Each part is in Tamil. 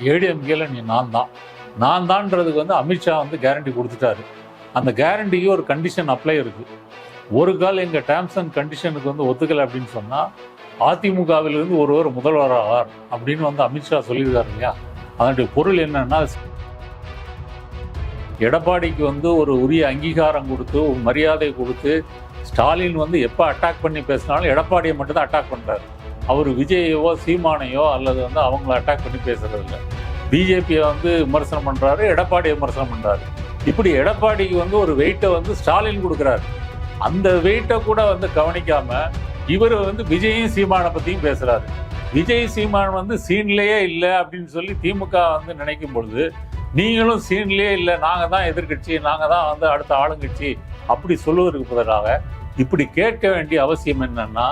ஏடிஎம்கேல நீ நான் தான் நான் தான்றதுக்கு வந்து அமித்ஷா வந்து கேரண்டி கொடுத்துட்டாரு. அந்த கேரண்டிக்கு ஒரு கண்டிஷன் அப்ளை இருக்குது ஒரு கால் எங்கள் டேர்ம்ஸ் அண்ட் கண்டிஷனுக்கு வந்து ஒத்துக்கலை அப்படின்னு சொன்னால் அதிமுகவிலிருந்து ஒருவர் முதல்வர் ஆவார் அப்படின்னு வந்து அமித்ஷா சொல்லியிருக்காரு இல்லையா? அதனுடைய பொருள் என்னன்னா எடப்பாடிக்கு வந்து ஒரு உரிய அங்கீகாரம் கொடுத்து ஒரு மரியாதை கொடுத்து ஸ்டாலின் வந்து எப்போ அட்டாக் பண்ணி பேசினாலும் எடப்பாடியை மட்டும்தான் அட்டாக் பண்ணுறாரு அவர் விஜயவோ சீமானையோ அல்லது வந்து அவங்கள அட்டாக் பண்ணி பேசுறது இல்லை பிஜேபியை வந்து விமர்சனம் பண்ணுறாரு எடப்பாடியை விமர்சனம் பண்ணுறாரு இப்படி எடப்பாடிக்கு வந்து ஒரு வெயிட்டை வந்து ஸ்டாலின் கொடுக்குறாரு. அந்த வெயிட்டை கூட வந்து கவனிக்காம இவர் வந்து விஜயும் சீமானை பற்றியும் பேசுகிறாரு விஜய் சீமான் வந்து சீன்லேயே இல்லை அப்படின்னு சொல்லி திமுக வந்து நினைக்கும் பொழுது நீங்களும் சீன்லேயே இல்லை நாங்கள் தான் எதிர்க்கட்சி நாங்கள் தான் வந்து அடுத்த ஆளுங்கட்சி அப்படி சொல்லுவதற்கு பதிலாக இப்படி கேட்க வேண்டிய அவசியம் என்னன்னா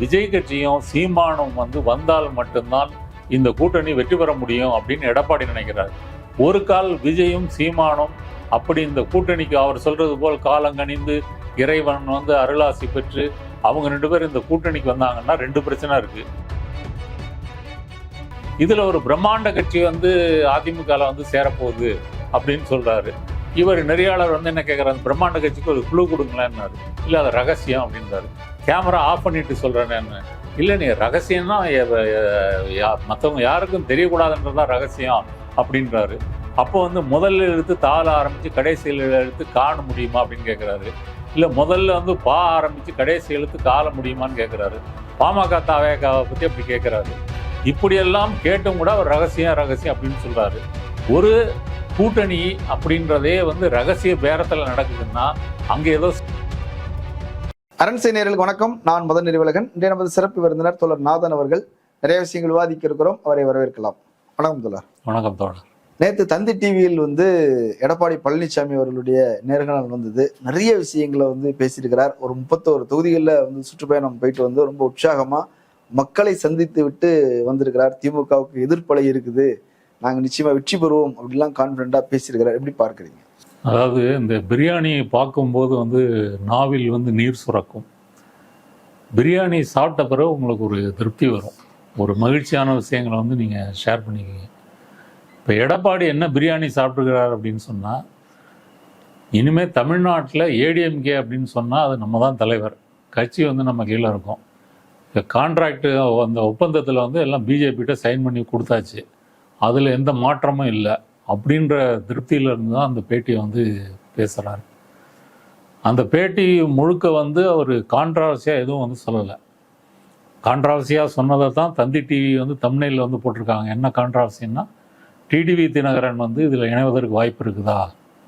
விஜய் கட்சியும் சீமானும் வந்து வந்தால் மட்டும்தான் இந்த கூட்டணி வெற்றி பெற முடியும் அப்படின்னு எடப்பாடி நினைக்கிறார். ஒரு கால் விஜயும் சீமானும் அப்படி இந்த கூட்டணிக்கு அவர் சொல்றது போல் காலங்கணிந்து இறைவன் வந்து அருளாசி பெற்று அவங்க ரெண்டு பேரும் இந்த கூட்டணிக்கு வந்தாங்கன்னா ரெண்டு பிரச்சனை இருக்கு. இதுல ஒரு பிரம்மாண்ட கட்சி வந்து அதிமுகல வந்து சேரப்போகுது அப்படின்னு சொல்றாரு. இவர் நெறியாளர் வந்து என்ன கேட்குறாரு பிரம்மாண்ட கட்சிக்கு ஒரு குழு கொடுங்களேன்னாரு. இல்லை அது ரகசியம் அப்படின்றாரு. கேமரா ஆஃப் பண்ணிட்டு சொல்கிறேன்னு இல்லை நீ ரகசியம்னா மற்றவங்க யாருக்கும் தெரியக்கூடாதுன்றதான் ரகசியம் அப்படின்றாரு. அப்போ வந்து முதல்ல எடுத்து தாள ஆரம்பித்து கடைசியில் எடுத்து காண முடியுமா அப்படின்னு கேட்குறாரு இல்லை முதல்ல வந்து பா ஆரம்பித்து கடைசி எழுத்து காண முடியுமான்னு கேட்குறாரு பாமக தாவேகாவை பற்றி அப்படி கேட்குறாரு இப்படியெல்லாம் கேட்டும் கூட அவர் ரகசியம் ரகசியம் அப்படின்னு சொல்கிறாரு ஒரு கூட்டணி அப்படின்றதே வந்து ரகசிய பேரத்தில் நடக்குதுன்னா அங்கே ஏதோ அரண்சை நேயர்களுக்கு வணக்கம். நான் மதன் நெறிவலகன் இன்றைய நமது சிறப்பு விருந்தினர் தோழர் நாதன் அவர்கள். நிறைய விஷயங்கள் விவாதிக்க இருக்கிறோம். அவரை வரவேற்கலாம். வணக்கம் தோழர். வணக்கம் தோழர். நேற்று தந்தி டிவியில் வந்து எடப்பாடி பழனிசாமி அவர்களுடைய நேர்காணல் வந்தது. நிறைய விஷயங்களை வந்து பேசியிருக்கிறார். ஒரு முப்பத்தோரு தொகுதிகளில் வந்து சுற்றுப்பயணம் போயிட்டு வந்து ரொம்ப உற்சாகமா மக்களை சந்தித்து விட்டு வந்திருக்கிறார். திமுகவுக்கு எதிர்ப்பலை இருக்குது. நாங்கள் நிச்சயமா வெற்றி பெறுவோம். அப்படிலாம் கான்ஃபிடண்டா பேசியிருக்கிறார். எப்படி பார்க்குறீங்க? அதாவது இந்த பிரியாணியை பார்க்கும்போது வந்து நாவில் வந்து நீர் சுரக்கும். பிரியாணி சாப்பிட்ட பிறகு உங்களுக்கு ஒரு திருப்தி வரும். ஒரு மகிழ்ச்சியான விஷயங்களை வந்து நீங்கள் ஷேர் பண்ணிக்கிங்க. இப்போ எடப்பாடி என்ன பிரியாணி சாப்பிட்டுக்கிறார் அப்படின்னு சொன்னால் இனிமேல் தமிழ்நாட்டில் ஏடிஎம்கே அப்படின்னு சொன்னால் அது நம்ம தான் தலைவர். கட்சி வந்து நம்ம கீழே இருக்கோம். இப்போ கான்ட்ராக்டு அந்த ஒப்பந்தத்தில் வந்து எல்லாம் பிஜேபிகிட்ட சைன் பண்ணி கொடுத்தாச்சு. அதில் எந்த மாற்றமும் இல்லை. அப்படின்ற திருப்தியில இருந்து தான் அந்த பேட்டியை வந்து பேசுகிறாரு அந்த பேட்டி முழுக்க வந்து அவர் கான்ட்ரவர்சியாக எதுவும் வந்து சொல்லலை. கான்ட்ரவர்சியாக சொன்னதை தான் தந்தி டிவி வந்து தமிழில் வந்து போட்டிருக்காங்க. என்ன கான்ட்ரவர்சின்னா டிடிவி தினகரன் வந்து இதில் இணைவதற்கு வாய்ப்பு இருக்குதா?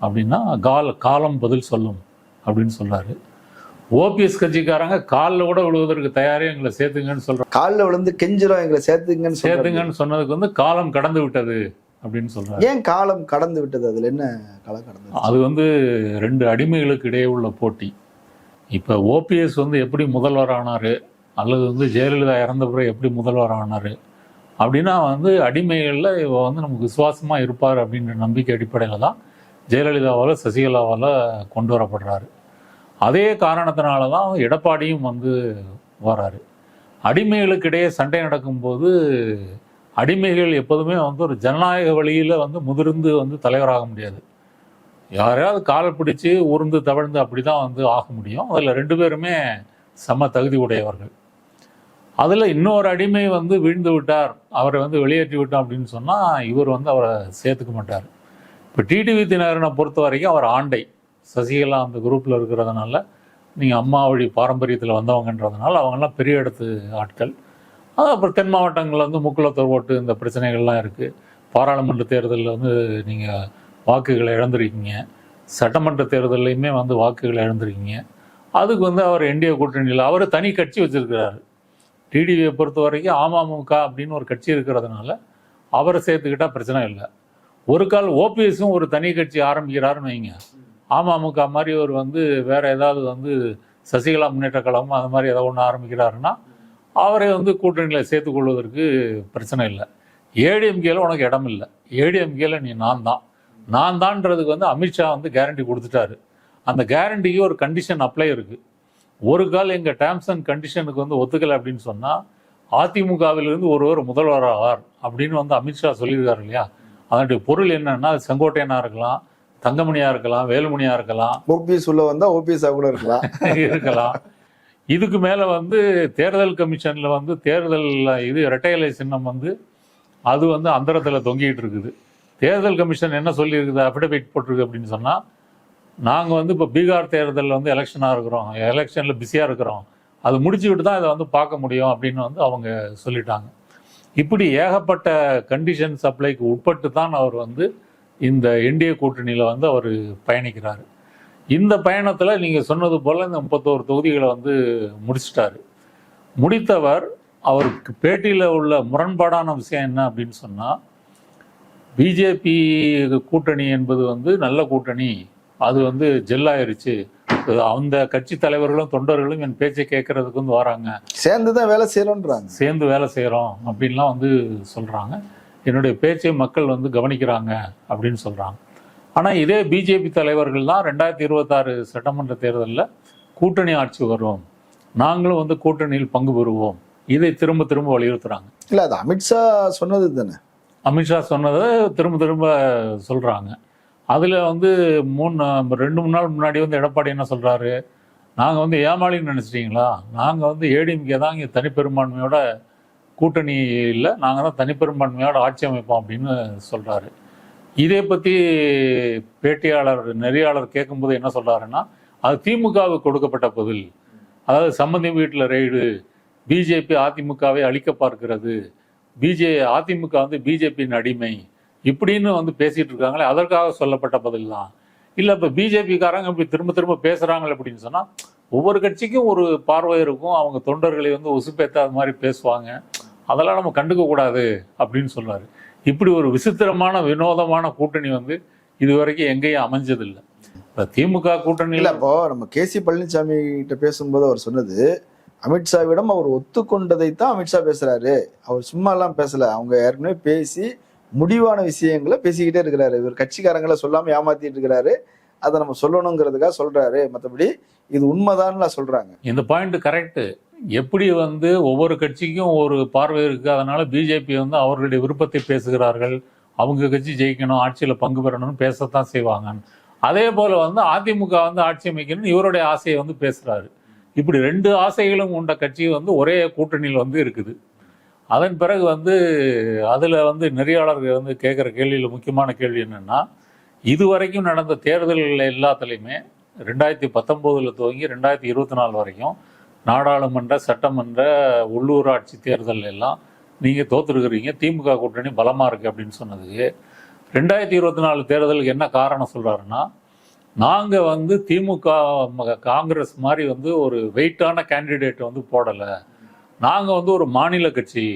அப்படின்னா கால காலம் பதில் சொல்லும் அப்படின்னு சொல்றாரு. ஓபிஎஸ் கட்சிக்காரங்க காலில் கூட விழுவதற்கு தயாரே எங்களை சேர்த்துங்கன்னு சொல்றாங்க காலில் விழுந்து கெஞ்சிரும் எங்களை சேர்த்துங்கன்னு. சேர்த்துங்கன்னு சொன்னதுக்கு வந்து காலம் கடந்து விட்டது. அப்படின்னு சொல்றாரு. ஏன் காலம் கடந்து விட்டது? அதுல என்ன காலம் கடந்து அது வந்து ரெண்டு அடிமைகளுக்கு இடையே உள்ள போட்டி. இப்போ ஓபிஎஸ் வந்து எப்படி முதல்வர் ஆனார்? அல்லது வந்து ஜெயலலிதா இறந்த பிறகு எப்படி முதல்வர் ஆனார்? அப்படின்னா வந்து அடிமைகளில் இவ வந்து நமக்கு விசுவாசமாக இருப்பார் அப்படின்ற நம்பிக்கை அடிப்படையில் தான் ஜெயலலிதாவால் சசிகலாவால் கொண்டு வரப்படுறாரு. அதே காரணத்தினால தான் எடப்பாடியும் வந்து வராரு. அடிமைகளுக்கு இடையே சண்டை நடக்கும்போது அடிமைகள் எப்போதுமே வந்து ஒரு ஜனநாயக வழியில் வந்து முதிர்ந்து வந்து தலைவராக முடியாது. யாரையாவது காலை பிடிச்சி உருந்து தவழ்ந்து அப்படி தான் வந்து ஆக முடியும். அதில் ரெண்டு பேருமே சம தகுதி உடையவர்கள். அதில் இன்னொரு அடிமை வந்து வீழ்ந்து விட்டார் அவரை வந்து வெளியேற்றி விட்டோம் அப்படின்னு சொன்னால் இவர் வந்து அவரை சேர்த்துக்க மாட்டார். இப்போ டிடிவி தினகரனை பொறுத்த வரைக்கும் அவர் ஆண்டை. சசிகலா அந்த குரூப்பில் இருக்கிறதுனால நீங்கள் அம்மா வழி பாரம்பரியத்தில் வந்தவங்கன்றதுனால அவங்கெல்லாம் பெரிய இடத்து ஆட்கள். அது அப்புறம் தென் மாவட்டங்களில் வந்து முக்குளத்தூர் ஓட்டு இந்த பிரச்சனைகள்லாம் இருக்குது பாராளுமன்ற தேர்தலில் வந்து நீங்கள் வாக்குகளை இழந்திருக்கீங்க. சட்டமன்ற தேர்தல்லையுமே வந்து வாக்குகளை இழந்திருக்கீங்க. அதுக்கு வந்து அவர் என்டிஏ கூட்டணியில் அவர் தனி கட்சி வச்சிருக்கிறாரு. டிடிவியை பொறுத்த வரைக்கும் அமமுக அப்படின்னு ஒரு கட்சி இருக்கிறதுனால அவரை சேர்த்துக்கிட்டா பிரச்சனை இல்லை. ஒரு கால் ஓபிஎஸும் ஒரு தனி கட்சி ஆரம்பிக்கிறாருன்னு வைங்க. அமமுக மாதிரி ஒரு வந்து வேறு ஏதாவது வந்து சசிகலா முன்னேற்ற கழகம் அது மாதிரி ஏதாவது ஒன்று ஆரம்பிக்கிறாருன்னா அவரை வந்து கூட்டணியில் சேர்த்துக் கொள்வதற்கு பிரச்சனை இல்லை. ஏடிஎம்கேல உனக்கு இடம் இல்லை. ஏடிஎம்கேல நீ நான் தான். நான் தான்றதுக்கு வந்து அமித்ஷா வந்து கேரண்டி கொடுத்துட்டாரு. அந்த கேரண்டிக்கு ஒரு கண்டிஷன் அப்ளை இருக்கு. ஒரு கால் எங்கள் டேர்ம்ஸ் அண்ட் கண்டிஷனுக்கு வந்து ஒத்துக்கலை அப்படின்னு சொன்னால் அதிமுகவிலிருந்து ஒருவர் முதல்வர் ஆவார் அப்படின்னு வந்து அமித்ஷா சொல்லியிருக்காரு இல்லையா? அதனுடைய பொருள் என்னன்னா அது செங்கோட்டையனா இருக்கலாம் தங்கமணியா இருக்கலாம் வேலுமணியா இருக்கலாம். ஓபிஎஸ் உள்ள வந்தா ஓபிஎஸ் கூட இருக்கலாம். இருக்கலாம். இதுக்கு மேலே வந்து தேர்தல் கமிஷனில் வந்து தேர்தல் இது இரட்டை இலை சின்னம் வந்து அது வந்து அந்தரத்தில் தொங்கிட்டு இருக்குது. தேர்தல் கமிஷன் என்ன சொல்லியிருக்குது அஃபிடவிட் போட்டிருக்கு அப்படின்னு சொன்னால் நாங்கள் வந்து இப்போ பீகார் தேர்தலில் வந்து எலெக்ஷனாக இருக்கிறோம். எலெக்ஷனில் பிஸியாக இருக்கிறோம். அது முடிச்சுக்கிட்டு தான் இதை வந்து பார்க்க முடியும் அப்படின்னு வந்து அவங்க சொல்லிட்டாங்க. இப்படி ஏகப்பட்ட கண்டிஷன் சப்ளைக்கு உட்பட்டு தான் அவர் வந்து இந்த என்டிஏ கூட்டணியில் வந்து அவர் பயணிக்கிறாரு. இந்த பயணத்துல நீங்க சொன்னது போல இந்த முப்பத்தோரு தொகுதிகளை வந்து முடிச்சிட்டாரு. முடித்தவர் அவருக்கு பேட்டியில உள்ள முரண்பாடான விஷயம் என்ன அப்படின்னு சொன்னா பிஜேபி கூட்டணி என்பது வந்து நல்ல கூட்டணி. அது வந்து ஜெல்லாயிருச்சு. அந்த கட்சி தலைவர்களும் தொண்டர்களும் என் பேச்சை கேட்கறதுக்கு வந்து வராங்க. சேர்ந்து தான் வேலை செய்யறோன்றாங்க. சேர்ந்து வேலை செய்கிறோம் அப்படின்லாம் வந்து சொல்கிறாங்க என்னுடைய பேச்சை மக்கள் வந்து கவனிக்கிறாங்க அப்படின்னு சொல்கிறாங்க ஆனால் இதே பிஜேபி தலைவர்கள் தான் ரெண்டாயிரத்தி இருபத்தாறு சட்டமன்ற தேர்தலில் கூட்டணி ஆட்சி வரும் நாங்களும் வந்து கூட்டணியில் பங்கு பெறுவோம். இதை திரும்ப திரும்ப வலியுறுத்துறாங்க. இல்ல அது அமித்ஷா சொன்னது தானே? அமித்ஷா சொன்னதை திரும்ப திரும்ப சொல்கிறாங்க அதில் வந்து மூணு ரெண்டு மூணு நாள் முன்னாடி வந்து எடப்பாடி என்ன சொல்கிறாரு நாங்கள் வந்து ஏமாளின்னு நினச்சிட்டிங்களா? நாங்கள் வந்து ஏடிஎம்கே தான் இங்கே தனிப்பெரும்பான்மையோட கூட்டணி இல்லை நாங்கள் தான் தனிப்பெரும்பான்மையோட ஆட்சி அமைப்போம் அப்படின்னு சொல்கிறாரு இதை பற்றி பேட்டியாளர் நெறியாளர் கேட்கும்போது என்ன சொல்கிறாருன்னா அது திமுகவுக்கு கொடுக்கப்பட்ட பதில். அதாவது சம்மந்தி வீட்டில் ரெய்டு பிஜேபி அதிமுகவை அழிக்க பார்க்கிறது. பிஜே அதிமுக வந்து பிஜேபியின் அடிமை. இப்படின்னு வந்து பேசிட்டு இருக்காங்களே அதற்காக சொல்லப்பட்ட பதில் தான் இல்லை இப்போ பிஜேபிக்காரங்க இப்படி திரும்ப திரும்ப பேசுகிறாங்களே அப்படின்னு சொன்னால் ஒவ்வொரு கட்சிக்கும் ஒரு பார்வை இருக்கும். அவங்க தொண்டர்களை வந்து உசுப்பேத்தாத மாதிரி பேசுவாங்க. அதெல்லாம் நம்ம கண்டுக்க கூடாது அப்படின்னு சொல்றாரு. இப்படி ஒரு விசித்திரமான வினோதமான கூட்டணி வந்து இது வரைக்கும் எங்கேயும் அமைஞ்சதில்லை. இப்போ திமுக கூட்டணியில் இப்போ நம்ம கே சி பழனிசாமி கிட்ட பேசும்போது அவர் சொன்னது அமித்ஷாவிடம் அவர் ஒத்துக்கொண்டதை தான் அமித்ஷா பேசுறாரு. அவர் சும்மா எல்லாம் பேசல. அவங்க ஏற்கனவே பேசி முடிவான விஷயங்களை பேசிக்கிட்டே இருக்கிறாரு. இவர் கட்சிக்காரங்களை சொல்லாம ஏமாத்திட்டு இருக்கிறாரு. அதை நம்ம சொல்லணுங்கிறதுக்காக சொல்றாரு. மற்றபடி இது உண்மைதான்லாம் சொல்றாங்க. இந்த பாயிண்ட் கரெக்டு எப்படி வந்து ஒவ்வொரு கட்சிக்கும் ஒரு பார்வை இருக்கு. அதனால பிஜேபி வந்து அவர்களுடைய விருப்பத்தை பேசுகிறார்கள். அவங்க கட்சி ஜெயிக்கணும் ஆட்சியில் பங்கு பெறணும்னு பேசத்தான் செய்வாங்க அதே போல வந்து அதிமுக வந்து ஆட்சி அமைக்கணும்னு இவருடைய ஆசையை வந்து பேசுறாரு. இப்படி ரெண்டு ஆசைகளும் உண்ட கட்சி வந்து ஒரே கூட்டணியில் வந்து இருக்குது. அதன் பிறகு வந்து அதில் வந்து நெறியாளர்கள் வந்து கேட்குற கேள்வியில் முக்கியமான கேள்வி என்னென்னா இதுவரைக்கும் நடந்த தேர்தல்கள் எல்லாத்துலேயுமே ரெண்டாயிரத்தி பத்தொம்போதில் துவங்கி ரெண்டாயிரத்தி இருபத்தி நாலு வரைக்கும் நாடாளுமன்ற சட்டமன்ற உள்ளூராட்சி தேர்தல் எல்லாம் நீங்கள் தோற்றுருக்குறீங்க திமுக கூட்டணி பலமாக இருக்குது அப்படின்னு சொன்னதுக்கு ரெண்டாயிரத்தி இருபத்தி நாலு தேர்தலுக்கு என்ன காரணம் சொல்கிறாருன்னா நாங்கள் வந்து திமுக காங்கிரஸ் மாதிரி வந்து ஒரு வெயிட்டான கேண்டிடேட் வந்து போடலை. நாங்கள் வந்து ஒரு மாநில கட்சி.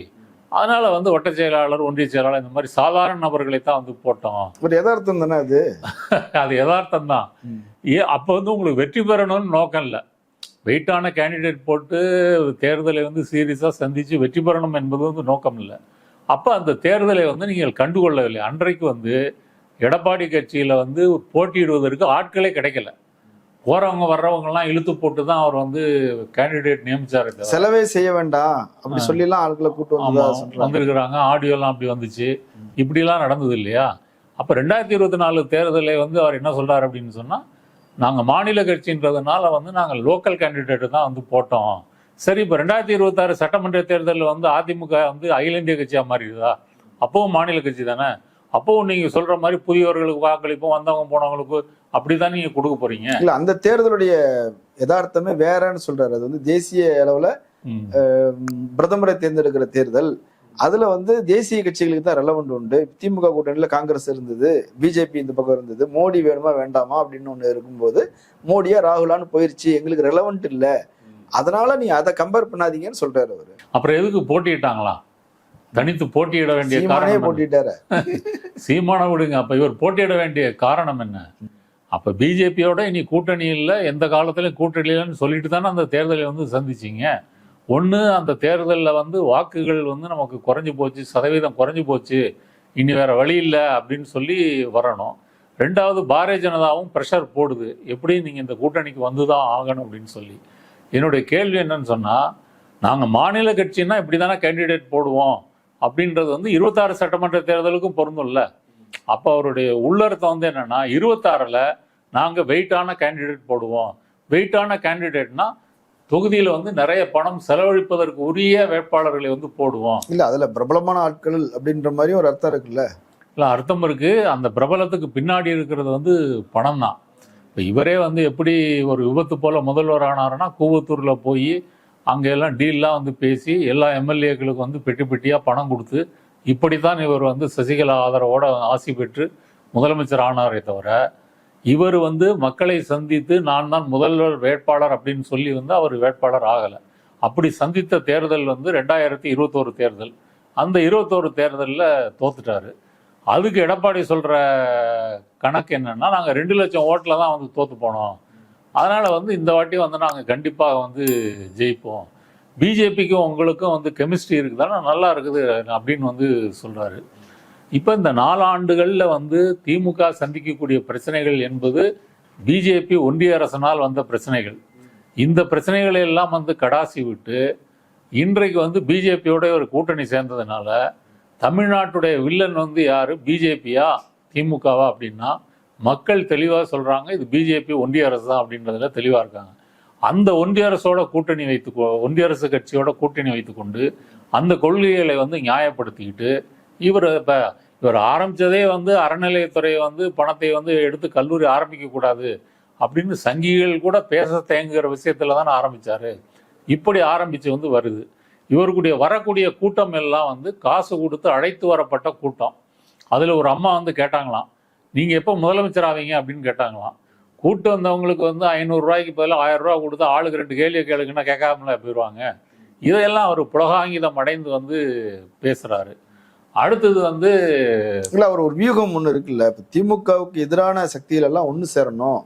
அதனால வந்து வட்ட செயலாளர் ஒன்றிய செயலாளர் இந்த மாதிரி சாதாரண நபர்களை தான் வந்து போட்டோம். ஒரு யதார்த்தம் தானே அது? அது யதார்த்தம் தான். ஏ அப்போ வந்து உங்களுக்கு வெற்றி பெறணும்னு நோக்கம் இல்லை. வெயிட்டான கேண்டிடேட் போட்டு தேர்தலை வந்து சீரியஸாக சந்தித்து வெற்றி பெறணும் என்பது வந்து நோக்கம் இல்லை. அப்போ அந்த தேர்தலை வந்து நீங்கள் கண்டுகொள்ளவில்லை. அன்றைக்கு வந்து எடப்பாடி கட்சியில் வந்து போட்டியிடுவதற்கு ஆட்களே கிடைக்கல. போகிறவங்க வர்றவங்கலாம் இழுத்து போட்டு தான் அவர் வந்து கேண்டிடேட் நியமிச்சாரு செலவே செய்ய வேண்டாம். அப்படி சொல்லி எல்லாம் ஆட்களை கூட்டு வந்திருக்கிறாங்க. ஆடியோலாம் அப்படி வந்துச்சு. இப்படிலாம் நடந்தது இல்லையா? அப்போ ரெண்டாயிரத்தி இருபத்தி நாலு தேர்தலை வந்து அவர் என்ன சொல்றாரு அப்படின்னு சொன்னா நாங்க மாநில கட்சின்றதுனால வந்து நாங்க லோக்கல் கேண்டிடேட் தான் வந்து போட்டோம். சரி இப்போ ரெண்டாயிரத்தி இருபத்தாறு சட்டமன்ற தேர்தலில் வந்து அதிமுக வந்து அகில இந்திய கட்சியா மாறிடுதா? அப்பவும் மாநில கட்சி தானே? அப்பவும் நீங்க சொல்ற மாதிரி புதியவர்களுக்கு வாக்களிப்போம் வந்தவங்க போனவங்களுக்கு அப்படிதான் நீங்க கொடுக்க போறீங்க. இல்ல அந்த தேர்தலுடைய யதார்த்தமே வேறன்னு சொல்றாரு. அது வந்து தேசிய அளவுல பிரதமரை தேர்ந்தெடுக்கிற தேர்தல். அதுல வந்து தேசிய கட்சிகளுக்கு தான் ரெலவெண்ட் உண்டு. திமுக கூட்டணியில காங்கிரஸ் இருந்தது பிஜேபி இந்த பக்கம் இருந்தது மோடி வேணுமா வேண்டாமா அப்படின்னு ஒண்ணு இருக்கும்போது மோடியா ராகுலான்னு போயிருச்சு எங்களுக்கு ரெலவெண்ட் இல்ல. அதனால நீ அதை கம்பேர் பண்ணாதீங்கன்னு சொல்றாரு அவரு. அப்புறம் எதுக்கு போட்டியிட்டாங்களா? தனித்து போட்டியிட வேண்டிய காரணம்? போட்டிட்டாரு. சீமான விடுங்க. அப்ப இவர் போட்டியிட வேண்டிய காரணம் என்ன? அப்ப பிஜேபியோட இனி கூட்டணி இல்லை எந்த காலத்திலும் கூட்டணி இல்லைன்னு சொல்லிட்டு தானே அந்த தேர்தலை வந்து சந்திச்சீங்க. ஒன்று அந்த தேர்தலில் வந்து வாக்குகள் வந்து நமக்கு குறைஞ்சு போச்சு சதவீதம் குறைஞ்சு போச்சு. இனி வேற வழி இல்லை அப்படின்னு சொல்லி வரணும். ரெண்டாவது பாரதிய ஜனதாவும் ப்ரெஷர் போடுது. எப்படி நீங்கள் இந்த கூட்டணிக்கு வந்து தான் ஆகணும் அப்படின்னு சொல்லி. என்னுடைய கேள்வி என்னன்னு சொன்னால் நாங்க மாநில கட்சின்னா இப்படி தானே கேண்டிடேட் போடுவோம். அப்படின்றது வந்து இருபத்தாறு சட்டமன்ற தேர்தலுக்கும் பொருந்தும்ல அப்போ அவருடைய உள்ளர்த்தம் வந்து என்னன்னா இருபத்தாறுல நாங்க வெயிட்டான கேண்டிடேட் போடுவோம். வெயிட்டான கேண்டிடேட்னா தொகுதியில வந்து நிறைய பணம் செலவழிப்பதற்கு உரிய வேட்பாளர்களை வந்து போடுவோம். இல்ல அதுல பிரபலமான ஆட்கள் அப்படின்ற மாதிரியும் ஒரு அர்த்தம் இருக்குல்ல? இல்லை அர்த்தம் இருக்கு. அந்த பிரபலத்துக்கு பின்னாடி இருக்கிறது வந்து பணம் தான் இப்போ இவரே வந்து எப்படி ஒரு விபத்து போல முதல்வர் ஆனாருன்னா கூவத்தூர்ல போய் அங்கெல்லாம் டீல்லாம் வந்து பேசி எல்லா எம்எல்ஏக்களுக்கு வந்து பெட்டி பெட்டியாக பணம் கொடுத்து இப்படி தான் இவர் வந்து சசிகலா ஆதரவோட ஆசி பெற்று முதலமைச்சர் ஆனாரே தவிர இவர் வந்து மக்களை சந்தித்து நான் தான் முதல்வர் வேட்பாளர் அப்படின்னு சொல்லி வந்து அவர் வேட்பாளர் ஆகலை. அப்படி சந்தித்த தேர்தல் வந்து ரெண்டாயிரத்தி இருபத்தோரு தேர்தல். அந்த இருபத்தோரு தேர்தலில் தோத்துட்டாரு. அதுக்கு எடப்பாடி சொல்கிற கணக்கு என்னென்னா நாங்கள் ரெண்டு லட்சம் ஓட்டில் தான் வந்து தோற்று போனோம். அதனால் வந்து இந்த வாட்டி வந்து நாங்கள் கண்டிப்பாக வந்து ஜெயிப்போம். பிஜேபிக்கும் உங்களுக்கும் வந்து கெமிஸ்ட்ரி இருக்குதானா? நல்லா இருக்குது அப்படின்னு வந்து சொல்கிறாரு இப்போ இந்த நாலாண்டுகளில் வந்து திமுக சந்திக்கக்கூடிய பிரச்சனைகள் என்பது பிஜேபி ஒன்றிய அரசனால் வந்த பிரச்சனைகள். இந்த பிரச்சனைகளை எல்லாம் வந்து கடாசி விட்டு இன்றைக்கு வந்து பிஜேபியோட ஒரு கூட்டணி சேர்ந்ததுனால தமிழ்நாட்டுடைய வில்லன் வந்து யார்? பிஜேபியா? திமுகவா அப்படின்னா மக்கள் தெளிவாக சொல்கிறாங்க இது பிஜேபி ஒன்றிய அரசு தான் அப்படின்றதுல தெளிவாக இருக்காங்க. அந்த ஒன்றிய அரசோட கூட்டணி வைத்து ஒன்றிய அரசு கட்சியோட கூட்டணி வைத்துக்கொண்டு அந்த கொள்கைகளை வந்து நியாயப்படுத்திக்கிட்டு இவர் இப்போ இவர் ஆரம்பிச்சதே வந்து அறநிலையத்துறை வந்து பணத்தை வந்து எடுத்து கல்லூரி ஆரம்பிக்கக்கூடாது அப்படின்னு சங்கிகள் கூட பேச தேங்குகிற விஷயத்தில் தான் ஆரம்பித்தார் இப்படி ஆரம்பித்து வந்து வருது. இவருக்குடைய வரக்கூடிய கூட்டம் எல்லாம் வந்து காசு கொடுத்து அழைத்து வரப்பட்ட கூட்டம். அதில் ஒரு அம்மா வந்து கேட்டாங்களாம் நீங்கள் எப்போ முதலமைச்சர் ஆவீங்க அப்படின்னு கேட்டாங்களாம். கூட்டு வந்தவங்களுக்கு வந்து ஐநூறுரூவாய்க்கு பதிலாக ஆயிரம் கொடுத்து ஆளுக்கு ரெண்டு கேள்வியை கேளுங்கன்னா கேட்காமல போயிடுவாங்க இதையெல்லாம் அவர் புலகாங்கிதம் அடைந்து வந்து பேசுகிறாரு அடுத்தது வந்து இல்லை அவர் ஒரு வியூகம் ஒன்று இருக்குல்ல. இப்போ திமுகவுக்கு எதிரான சக்திகளெல்லாம் ஒன்று சேரணும்.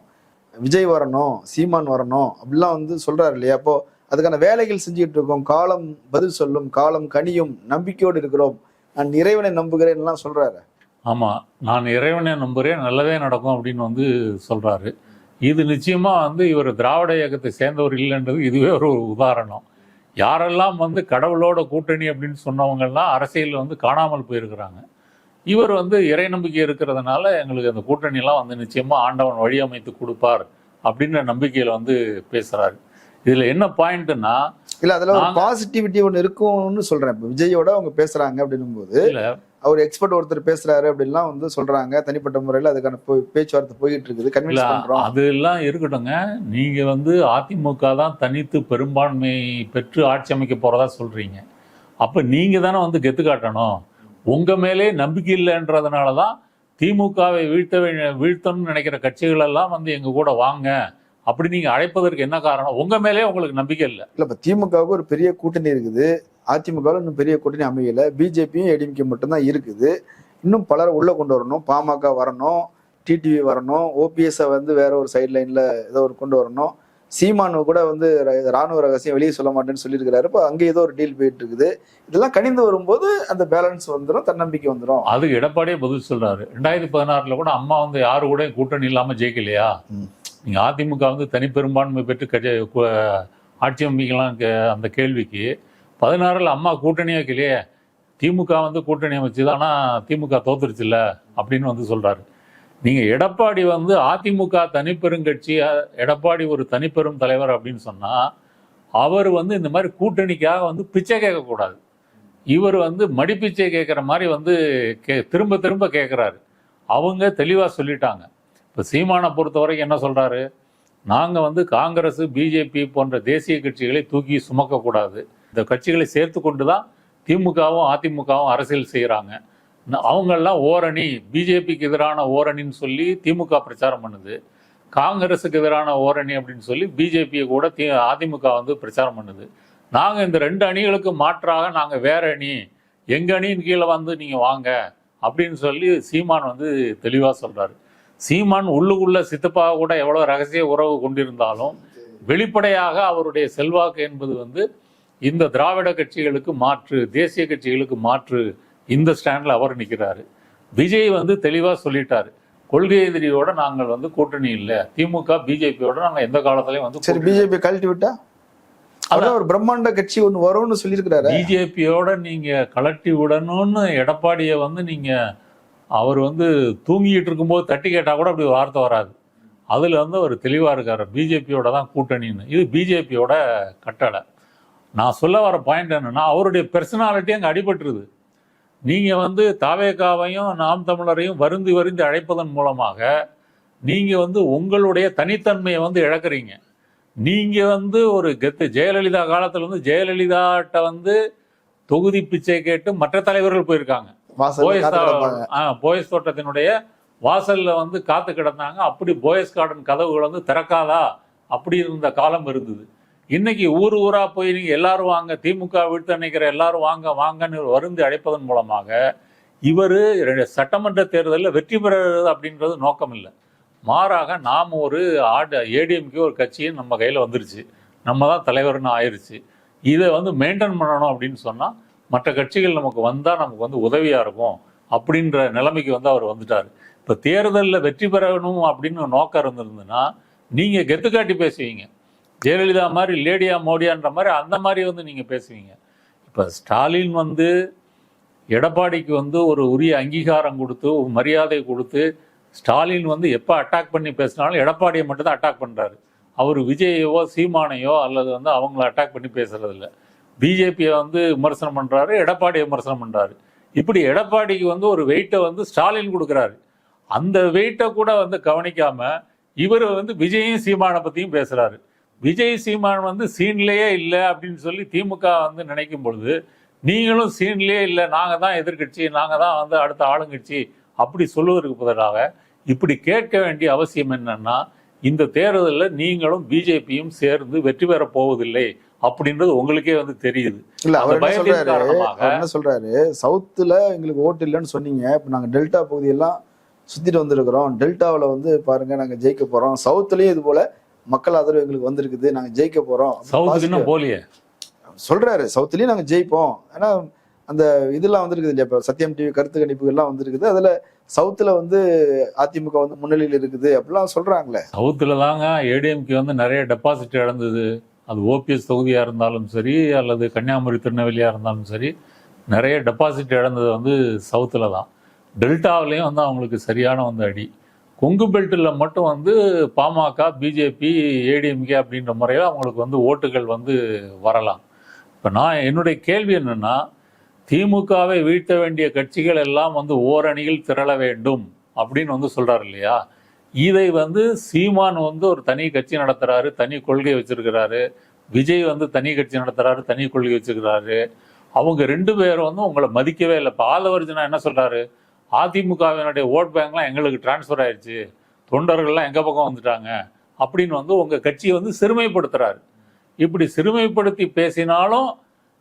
விஜய் வரணும் சீமான் வரணும் அப்படிலாம் வந்து சொல்கிறாரு இல்லையா? அப்போ அதுக்கான வேலைகள் செஞ்சுக்கிட்டு இருக்கோம். காலம் பதில் சொல்லும் காலம் கனியும் நம்பிக்கையோடு இருக்கிறோம். நான் இறைவனை நம்புகிறேன்லாம் சொல்கிறாரு சொல்றாரு ஆமா நான் இறைவனை நம்புறேன் நல்லதே நடக்கும் அப்படின்னு வந்து சொல்றாரு. இது நிச்சயமா வந்து இவர் திராவிட இயக்கத்தை சேர்ந்தவர் இல்லைன்றது இதுவே ஒரு உதாரணம். யாரெல்லாம் வந்து கடவுளோட கூட்டணி அப்படின்னு சொன்னவங்கெல்லாம் அரசியலில் வந்து காணாமல் போயிருக்கிறாங்க. இவர் வந்து இறை நம்பிக்கை இருக்கிறதுனால எங்களுக்கு அந்த கூட்டணியெல்லாம் வந்து நிச்சயமா ஆண்டவன் வழி அமைத்து கொடுப்பார் அப்படின்ற நம்பிக்கையில வந்து பேசுறாரு. இதுல என்ன பாயிண்ட்னா இல்ல அதுல ஒரு பாசிட்டிவிட்டி ஒண்ணு இருக்கும்னு சொல்றேன். இப்ப விஜயோட அவங்க பேசுறாங்க அப்படின்னும் போது இல்ல அவர் எக்ஸ்பர்ட் ஒருத்தர் பேசுறாரு அப்படின்லாம் வந்து சொல்றாங்க. தனிப்பட்ட முறையில அதுக்கான பேச்சுவார்த்தை போயிட்டு இருக்குது. கன்வின்ஸ் பண்றோம். அதெல்லாம் இருக்கட்டுங்க நீங்க வந்து அதிமுக தான் தனித்து பெரும்பான்மை பெற்று ஆட்சி அமைக்க போறதா சொல்றீங்க. அப்ப நீங்க தானே வந்து கெத்து காட்டணும். உங்க மேலே நம்பிக்கை இல்லைன்றதுனால தான் திமுகவை வீழ்த்த வீழ்த்தணும்னு நினைக்கிற கட்சிகள் எல்லாம் வந்து எங்க கூட வாங்க. அப்படி நீங்க அழைப்பதற்கு என்ன காரணம்? உங்க மேலே உங்களுக்கு நம்பிக்கை இல்லை. இல்ல இப்ப திமுகவுக்கு ஒரு பெரிய கூட்டணி இருக்குது. அதிமுகவில் இன்னும் பெரிய கூட்டணி அமையல. பிஜேபியும் ஏடிஎம்கே மட்டும்தான் இருக்குது. இன்னும் பலரை உள்ள கொண்டு வரணும். பாமக வரணும். டிடிவி வரணும். ஓபிஎஸ் வந்து வேற ஒரு சைட் லைன்ல ஏதோ ஒரு கொண்டு வரணும். சீமானு கூட வந்து ராணுவ ரகசியம் வெளியே சொல்ல மாட்டேன்னு சொல்லியிருக்கிறாரு. இப்போ அங்கே ஏதோ ஒரு டீல் போயிட்டு இருக்குது இதெல்லாம் கணிந்து வரும்போது அந்த பேலன்ஸ் வந்துடும் தன்னம்பிக்கை வந்துடும் அதுக்கு எடப்பாடியே பதில் சொல்றாரு. ரெண்டாயிரத்தி பதினாறுல கூட அம்மா வந்து யாரு கூட கூட்டணி இல்லாம ஜெயிக்கலையா. நீங்க அதிமுக வந்து தனிப்பெரும்பான்மை பெற்று ஆட்சி அமைக்கலாம் அந்த கேள்விக்கு பதினாறில் அம்மா கூட்டணியாக வைக்கலையே திமுக வந்து கூட்டணி அமைச்சுது. ஆனால் திமுக தோத்துருச்சுல்ல அப்படின்னு வந்து சொல்கிறாரு நீங்கள் எடப்பாடி வந்து அதிமுக தனிப்பெருங்கட்சி அ- எடப்பாடி ஒரு தனிப்பெரும் தலைவர் அப்படின்னு சொன்னால் அவர் வந்து இந்த மாதிரி கூட்டணிக்காக வந்து பிச்சை கேட்கக்கூடாது. இவர் வந்து மடிப்பிச்சை கேட்குற மாதிரி வந்து கே திரும்ப திரும்ப கேட்குறாரு. அவங்க தெளிவாக சொல்லிட்டாங்க. இப்போ சீமானை பொறுத்த வரைக்கும் என்ன சொல்கிறாரு நாங்கள் வந்து காங்கிரஸ் பிஜேபி போன்ற தேசிய கட்சிகளை தூக்கி சுமக்கக்கூடாது. இந்த கட்சிகளை சேர்த்து கொண்டு தான் திமுகவும் அதிமுகவும் அரசியல் செய்கிறாங்க அவங்கெல்லாம் ஓரணி பிஜேபிக்கு எதிரான ஓரணின்னு சொல்லி திமுக பிரச்சாரம் பண்ணுது. காங்கிரஸுக்கு எதிரான ஓரணி அப்படின்னு சொல்லி பிஜேபியை கூட தி அதிமுக வந்து பிரச்சாரம் பண்ணுது. நாங்கள் இந்த ரெண்டு அணிகளுக்கு மாற்றாக நாங்கள் வேற அணி எங்கள் அணியின் கீழே வந்து நீங்கள் வாங்க அப்படின்னு சொல்லி சீமான் வந்து தெளிவாக சொல்கிறாரு சீமான் உள்ளுக்குள்ள சித்தப்பா கூட எவ்வளோ ரகசிய உறவு கொண்டிருந்தாலும் வெளிப்படையாக அவருடைய செல்வாக்கு என்பது வந்து இந்த திராவிட கட்சிகளுக்கு மாற்று தேசிய கட்சிகளுக்கு மாற்று இந்த ஸ்டாண்டில் அவர் நிற்கிறாரு விஜய் வந்து தெளிவாக சொல்லிட்டாரு. கொள்கை எதிரியோட நாங்கள் வந்து கூட்டணி இல்லை. திமுக பிஜேபியோட நாங்கள் எந்த காலத்திலையும் வந்து சரி பிஜேபி கழட்டி விட்டா? அதான். ஒரு பிரம்மாண்ட கட்சி ஒண்ணு வரும்னு சொல்லியிருக்கிறாரு. பிஜேபியோட நீங்க கலட்டி விடணும்னு எடப்பாடியை வந்து நீங்க அவர் வந்து தூங்கிட்டு இருக்கும்போது தட்டி கேட்டா கூட அப்படி வார்த்தை வராது. அதுல வந்து அவர் தெளிவா இருக்காரு. பிஜேபியோட தான் கூட்டணின்னு. இது பிஜேபியோட கட்டளை. நான் சொல்ல வர பாயிண்ட் என்னன்னா அவருடைய பெர்சனாலிட்டி அங்கே அடிபட்டுருது. நீங்க வந்து தாவேகாவையும் நாம் தமிழரையும் வருந்தி வருந்தி அழைப்பதன் மூலமாக நீங்க வந்து உங்களுடைய தனித்தன்மையை வந்து இழக்கிறீங்க. நீங்க வந்து ஒரு கெத்து ஜெயலலிதா காலத்துல வந்து ஜெயலலிதாட்ட வந்து தொகுதி பிச்சை கேட்டு மற்ற தலைவர்கள் போயிருக்காங்க. போயஸ் தோட்டத்தினுடைய வாசல்ல வந்து காத்து கிடந்தாங்க. அப்படி போயஸ் கார்டன் கதவுகள் வந்து திறக்காதா? அப்படி இருந்த காலம் இருந்தது. இன்னைக்கு ஊர் ஊரா போய் நீங்க எல்லாரும் வாங்க திமுக விடுத்து நினைக்கிற எல்லாரும் வாங்க வாங்கன்னு வருந்து அழைப்பதன் மூலமாக இவர் சட்டமன்ற தேர்தலில் வெற்றி பெறுறது அப்படின்றது நோக்கம் இல்லை மாறாக நாம் ஒரு ஆடு ஏடிஎம்கே ஒரு கட்சியும் நம்ம கையில் வந்துருச்சு. நம்ம தான் தலைவர்னு ஆயிடுச்சு இதை வந்து மெயின்டைன் பண்ணணும் அப்படின்னு சொன்னால் மற்ற கட்சிகள் நமக்கு வந்தால் நமக்கு வந்து உதவியாக இருக்கும் அப்படின்ற நிலைமைக்கு வந்து அவர் வந்துட்டார். இப்போ தேர்தலில் வெற்றி பெறணும் அப்படின்னு நோக்கம் இருந்திருந்ததுன்னா நீங்கள் கெத்து காட்டி பேசுவீங்க. ஜெயலலிதா மாதிரி லேடியா மோடியான்ற மாதிரி அந்த மாதிரி வந்து நீங்கள் பேசுவீங்க. இப்போ ஸ்டாலின் வந்து எடப்பாடிக்கு வந்து ஒரு உரிய அங்கீகாரம் கொடுத்து ஒரு மரியாதை கொடுத்து ஸ்டாலின் வந்து எப்போ அட்டாக் பண்ணி பேசினாலும் எடப்பாடியை மட்டும்தான் அட்டாக் பண்ணுறாரு அவர் விஜயவோ சீமானையோ அல்லது வந்து அவங்கள அட்டாக் பண்ணி பேசுறது பிஜேபியை வந்து விமர்சனம் பண்ணுறாரு எடப்பாடியை விமர்சனம் பண்ணுறாரு இப்படி எடப்பாடிக்கு வந்து ஒரு வெயிட்டை வந்து ஸ்டாலின் கொடுக்குறாரு. அந்த வெயிட்டை கூட வந்து கவனிக்காமல் இவர் வந்து விஜயும் சீமானை பற்றியும் பேசுகிறாரு விஜய் சீமான் வந்து சீன்லேயே இல்லை அப்படின்னு சொல்லி திமுக வந்து நினைக்கும் பொழுது நீங்களும் சீன்லேயே இல்லை நாங்கள் தான் எதிர்க்கட்சி நாங்கள் தான் வந்து அடுத்த ஆளுங்கட்சி அப்படி சொல்லுவதற்கு பதிலாக இப்படி கேட்க வேண்டிய அவசியம் என்னன்னா இந்த தேர்தலில் நீங்களும் பிஜேபியும் சேர்ந்து வெற்றி பெற போவதில்லை அப்படின்றது உங்களுக்கே வந்து தெரியுது. இல்ல அவர் என்ன சொல்றாரு? சவுத்துல எங்களுக்கு ஓட்டு இல்லைன்னு சொன்னீங்க. இப்ப நாங்க டெல்டா பகுதியெல்லாம் சுத்திட்டு வந்திருக்கிறோம். டெல்டாவுல வந்து பாருங்க நாங்க ஜெயிக்க போறோம். சவுத்துலயும் இது போல மக்கள் ஆதரவு எங்களுக்கு வந்திருக்குது. நாங்க ஜெயிக்க இன்னும் போலியே சொல்றாரு. சவுத்துலயும் நாங்க ஜெயிப்போம். ஏன்னா அந்த இதெல்லாம் வந்திருக்குது இல்லையா? இப்ப சத்தியம் டிவி கருத்து கணிப்புகள்லாம் வந்திருக்குது. அதுல சவுத்துல வந்து அதிமுக வந்து முன்னிலையில் இருக்குது. அப்படிலாம் சொல்றாங்களே. சவுத்தில் தாங்க ஏடிஎம்கே வந்து நிறைய டெபாசிட் இழந்தது. அது ஓபிஎஸ் தொகுதியாக இருந்தாலும் சரி அல்லது கன்னியாகுமரி திருநெல்வேலியாக இருந்தாலும் சரி நிறைய டெபாசிட் இழந்தது வந்து சவுத்தில் தான் டெல்டாவிலையும் வந்து அவங்களுக்கு சரியான வந்து அடி. கொங்கு பெல்ட்டில் மட்டும் வந்து பாமக பிஜேபி ஏடிஎம்கே அப்படின்ற முறையில் அவங்களுக்கு வந்து ஓட்டுகள் வந்து வரலாம். இப்போ நான் என்னுடைய கேள்வி என்னென்னா திமுகவை வீழ்த்த வேண்டிய கட்சிகள் எல்லாம் வந்து ஓரணியில் திரள வேண்டும் அப்படின்னு வந்து சொல்கிறார் இல்லையா? இதை வந்து சீமான் வந்து ஒரு தனி கட்சி நடத்துகிறாரு தனி கொள்கை வச்சுருக்கிறாரு. விஜய் வந்து தனி கட்சி நடத்துகிறாரு தனி கொள்கை வச்சுருக்கிறாரு. அவங்க ரெண்டு பேரும் வந்து உங்களை மதிக்கவே இல்லை. இப்போ ஆலவர்ஜனா என்ன சொல்கிறாரு அதிமுகவினுடைய ஓட் பேங்க்லாம் எங்களுக்கு டிரான்ஸ்ஃபர் ஆயிடுச்சு தொண்டர்கள்லாம் எங்கள் பக்கம் வந்துட்டாங்க. அப்படின்னு வந்து உங்கள் கட்சியை வந்து சிறுமைப்படுத்துகிறாரு இப்படி சிறுமைப்படுத்தி பேசினாலும்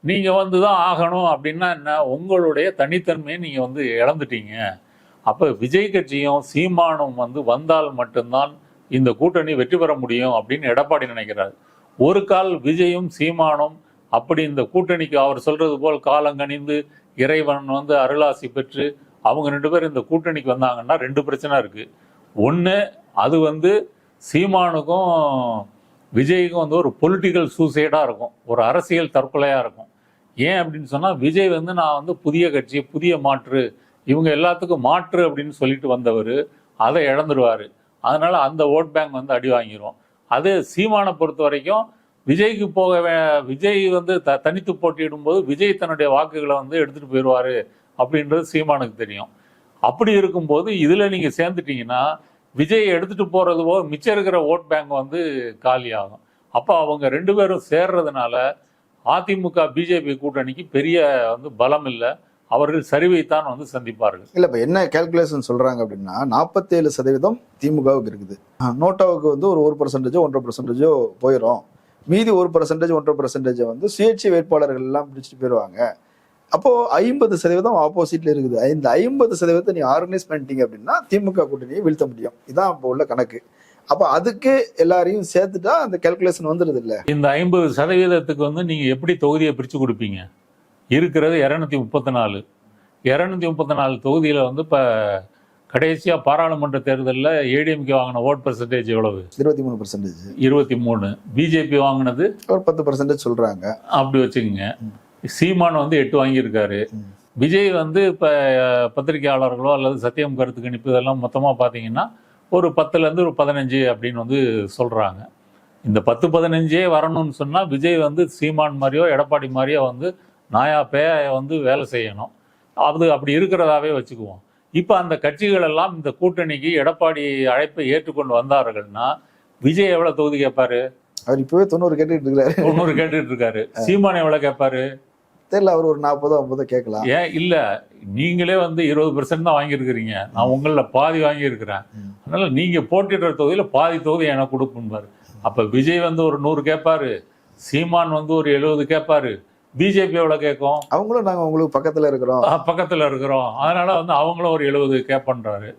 நீங்கள் வந்து தான் ஆகணும் அப்படின்னா என்ன? உங்களுடைய தனித்தன்மையை நீங்கள் வந்து இழந்துட்டீங்க. அப்போ விஜய் கட்சியும் சீமானும் வந்து வந்தால் மட்டும்தான் இந்த கூட்டணி வெற்றி பெற முடியும் அப்படின்னு எடப்பாடி நினைக்கிறார். ஒரு கால் விஜயும் சீமானும் அப்படி இந்த கூட்டணிக்கு அவர் சொல்றது போல் காலங்கணிந்து இறைவன் வந்து அருளாசி பெற்று அவங்க ரெண்டு பேரும் இந்த கூட்டணிக்கு வந்தாங்கன்னா ரெண்டு பிரச்சனை இருக்குது ஒன்று அது வந்து சீமானுக்கும் விஜய்க்கும் வந்து ஒரு பொலிட்டிக்கல் சூசைடாக இருக்கும். ஒரு அரசியல் தற்கொலையாக இருக்கும். ஏன் அப்படின்னு சொன்னால் விஜய் வந்து நான் வந்து புதிய கட்சி புதிய மாற்று இவங்க எல்லாத்துக்கும் மாற்று அப்படின்னு சொல்லிட்டு வந்தவர் அதை இழந்துருவார். அதனால் அந்த ஓட் பேங்க் வந்து அடி வாங்கிடும் அது சீமானை பொறுத்த வரைக்கும் விஜய்க்கு போக வே- விஜய் வந்து த தனித்து போட்டியிடும்போது விஜய் தன்னுடைய வாக்குகளை வந்து எடுத்துகிட்டு போயிடுவார். அப்படின்றது சீமானுக்கு தெரியும். அப்படி இருக்கும்போது இதில் நீங்கள் சேர்ந்துட்டீங்கன்னா விஜய் எடுத்துட்டு போகிறது போக மிச்சம் இருக்கிற ஓட் பேங்க் வந்து காலியாகும். அப்போ அவங்க ரெண்டு பேரும் சேர்றதுனால அதிமுக பிஜேபி கூட்டணிக்கு பெரிய வந்து பலம் இல்லை. அவர்கள் சரிவைத்தான் வந்து சந்திப்பார்கள். இல்லை இப்போ என்ன கால்குலேஷன் சொல்கிறாங்க அப்படின்னா நாற்பத்தேழு சதவீதம் திமுகவுக்கு இருக்குது. நோட்டாவுக்கு வந்து ஒரு ஒரு பர்சன்டேஜோ ஒன்றரை பர்சன்டேஜோ போயிடும் மீதி ஒரு பர்சன்டேஜ் ஒன்றரை பர்சன்டேஜை வந்து சுயேட்சை வேட்பாளர்கள் எல்லாம் பிடிச்சிட்டு போயிடுவாங்க அப்போ ஐம்பது சதவீதம் ஆப்போசிட்ல இருக்குது. இந்த ஐம்பது சதவீதத்தை நீ ஆர்கனைஸ் பண்ணிட்டீங்க அப்படின்னா திமுக கூட்டணியை வீழ்த்த முடியும். இதான் இப்போ உள்ள கணக்கு. அப்ப அதுக்கு எல்லாரையும் சேர்த்துட்டா அந்த கால்குலேஷன் வந்துடுது இல்ல இந்த ஐம்பது சதவீதத்துக்கு வந்து நீங்கள் எப்படி தொகுதியை பிரித்து கொடுப்பீங்க? இருக்கிறது இரநூத்தி முப்பத்தி நாலு. இரநூத்தி முப்பத்தி நாலு தொகுதியில் வந்து இப்போ கடைசியா பாராளுமன்ற தேர்தலில் ஏடிஎம்கே வாங்கின ஓட் பெர்சன்டேஜ் எவ்வளவு? இருபத்தி மூணு பர்சன்டேஜ் இருபத்தி மூணு. பிஜேபி வாங்கினது ஒரு பத்து பர்சன்டேஜ் சொல்றாங்க. அப்படி வச்சுக்கோங்க. சீமான் வந்து எட்டு வாங்கியிருக்காரு. விஜய் வந்து இப்போ பத்திரிகையாளர்களோ அல்லது சத்தியம் கருத்து கணிப்பு இதெல்லாம் மொத்தமாக பார்த்தீங்கன்னா ஒரு பத்துலேருந்து ஒரு பதினஞ்சு அப்படின்னு வந்து சொல்கிறாங்க இந்த பத்து பதினஞ்சே வரணும்னு சொன்னால் விஜய் வந்து சீமான் மாதிரியோ எடப்பாடி மாதிரியோ வந்து நாயா பேய வந்து வேலை செய்யணும். அது அப்படி இருக்கிறதாவே வச்சுக்குவோம். இப்போ அந்த கட்சிகள் எல்லாம் இந்த கூட்டணிக்கு எடப்பாடி அழைப்பை ஏற்றுக்கொண்டு வந்தார்கள்னா விஜய் எவ்வளோ தொகுதி கேட்பாரு? அவர் இப்பவே தொண்ணூறு கேட்டுட்டு இருக்காரு. தொண்ணூறு கேட்டுட்டு இருக்காரு. சீமான் எவ்வளோ கேட்பாரு? தெரியல அவர் ஒரு நாற்பதோ ஐம்பதோ கேட்கலாம். ஏன் இல்ல. நீங்களே வந்து இருபது பெர்சன்ட் தான் வாங்கியிருக்கிறீங்க. நான் உங்கள பாதி வாங்கியிருக்கிறேன். அதனால நீங்க போட்டிடுற தொகுதியில பாதி தொகுதி எனக்கு கொடுக்கும்பாரு அப்ப விஜய் வந்து ஒரு நூறு கேட்பாரு. சீமான் வந்து ஒரு எழுபது கேட்பாரு. பிஜேபி எவ்வளவு கேட்கும்? அவங்களும் நாங்க உங்களுக்கு பக்கத்துல இருக்கிறோம். பக்கத்துல இருக்கிறோம். அதனால வந்து அவங்களும் ஒரு எழுபது கேட்பன்றாரு